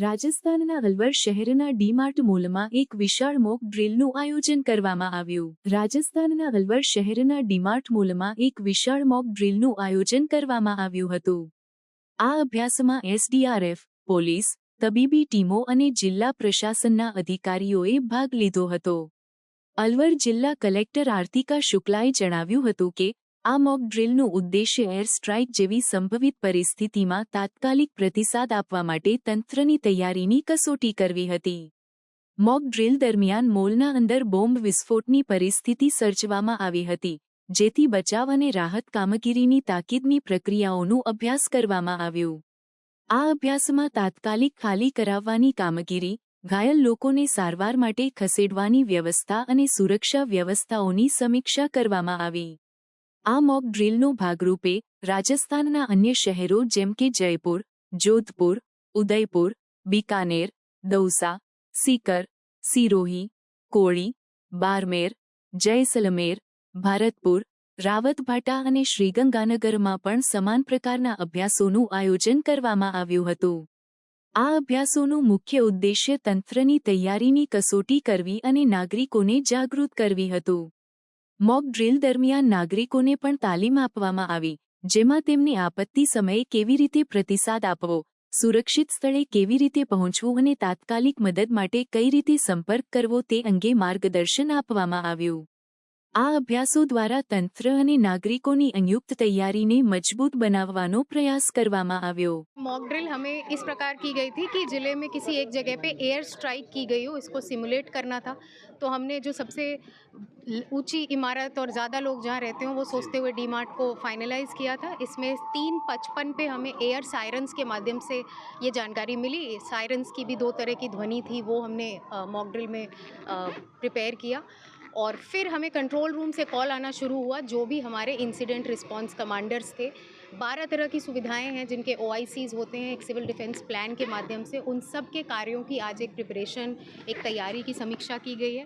રાજસ્થાનના અલવર શહેરના ડીમાર્ટ મોલમાં એક વિશાળ મોક ડ્રીલનું આયોજન કરવામાં આવ્યું. રાજસ્થાનના અલવર શહેરના ડીમાર્ટ મોલમાં એક વિશાળ મોક ડ્રીલનું આયોજન કરવામાં આવ્યું હતું. આ અભ્યાસમાં એસડીઆરએફ, પોલીસ, તબીબી ટીમો અને જિલ્લા પ્રશાસનના અધિકારીઓએ ભાગ લીધો હતો. અલવર જિલ્લા કલેક્ટર આર્તિકા શુક્લાએ જણાવ્યું હતું કે આ મોક ડ્રિલનું ઉદ્દેશ્ય એર સ્ટ્રાઇક જેવી સંભવિત પરિસ્થિતિમાં તાત્કાલિક પ્રતિસાદ આપવા માટે તંત્રની તૈયારીની કસોટી કરવી હતી. મોક ડ્રિલ દરમિયાન મોલના અંદર બોમ્બ વિસ્ફોટની પરિસ્થિતિ સર્જવામાં આવી હતી, જેથી બચાવ અને રાહત કામગીરીની તાકીદની પ્રક્રિયાઓનું અભ્યાસ કરવામાં આવ્યું. આ અભ્યાસમાં તાત્કાલિક ખાલી કરાવવાની કામગીરી, ઘાયલ લોકોને સારવાર માટે ખસેડવાની વ્યવસ્થા અને સુરક્ષા વ્યવસ્થાઓની સમીક્ષા કરવામાં આવી. આ મોક ડ્રીલનો ભાગરૂપે રાજસ્થાનના અન્ય શહેરો જેમ કે જયપુર જોધપુર ઉદયપુર બિકાનેર દૌસા सीकर सिरोही कोड़ी बारमेर जयसलमेर ભારતપુર રાવતભાટા અને શ્રીગંગાનગરમાં પણ સમાન પ્રકારના અભ્યાસોનું આયોજન કરવામાં આવ્યું હતું આ અભ્યાસોનું મુખ્ય ઉદ્દેશ્ય તંત્રની તૈયારીની કસોટી કરવી અને નાગરિકોને જાગૃત કરવી હતું મોક ડ્રીલ દરમિયાન નાગરિકોને પણ તાલીમ આપવામાં આવી, જેમાં તેમને આપત્તિ સમયે કેવી રીતે પ્રતિસાદ આપવો, સુરક્ષિત સ્થળે કેવી રીતે પહોંચવું અને તાત્કાલિક મદદ માટે કઈ રીતે સંપર્ક કરવો તે અંગે માર્ગદર્શન આપવામાં આવ્યું. આ અભ્યાસો દ્વારા તંત્ર અને નાગરિકોની સંયુક્ત તૈયારીને મજબૂત બનાવવાનો પ્રયાસ કરવામાં આવ્યો मॉक ड्रिल हमें इस प्रकार की गई थी कि ज़िले में किसी एक जगह पे एयर स्ट्राइक की गई हो इसको सिमुलेट करना था तो हमने जो सबसे ल- ऊंची इमारत और ज़्यादा लोग जहाँ रहते हो वो सोचते हुए डी मार्ट को फाइनलाइज किया था इसमें तीन पचपन पे हमें एयर सायरन्स के माध्यम से ये जानकारी मिली सायरन्स की भी दो तरह की ध्वनि थी वो हमने मॉक ड्रिल में प्रिपेयर किया और फिर हमें कंट्रोल रूम से कॉल आना शुरू हुआ, जो भी हमारे इंसिडेंट रिस्पांस कमांडर्स थे। बारह तरह की सुविधाएँ हैं जिनके ओ होते हैं, एक सिविल डिफेंस प्लान के माध्यम से। उन सब के कार्यों की आज एक प्रिपरेशन एक तैयारी की समीक्षा की गई है।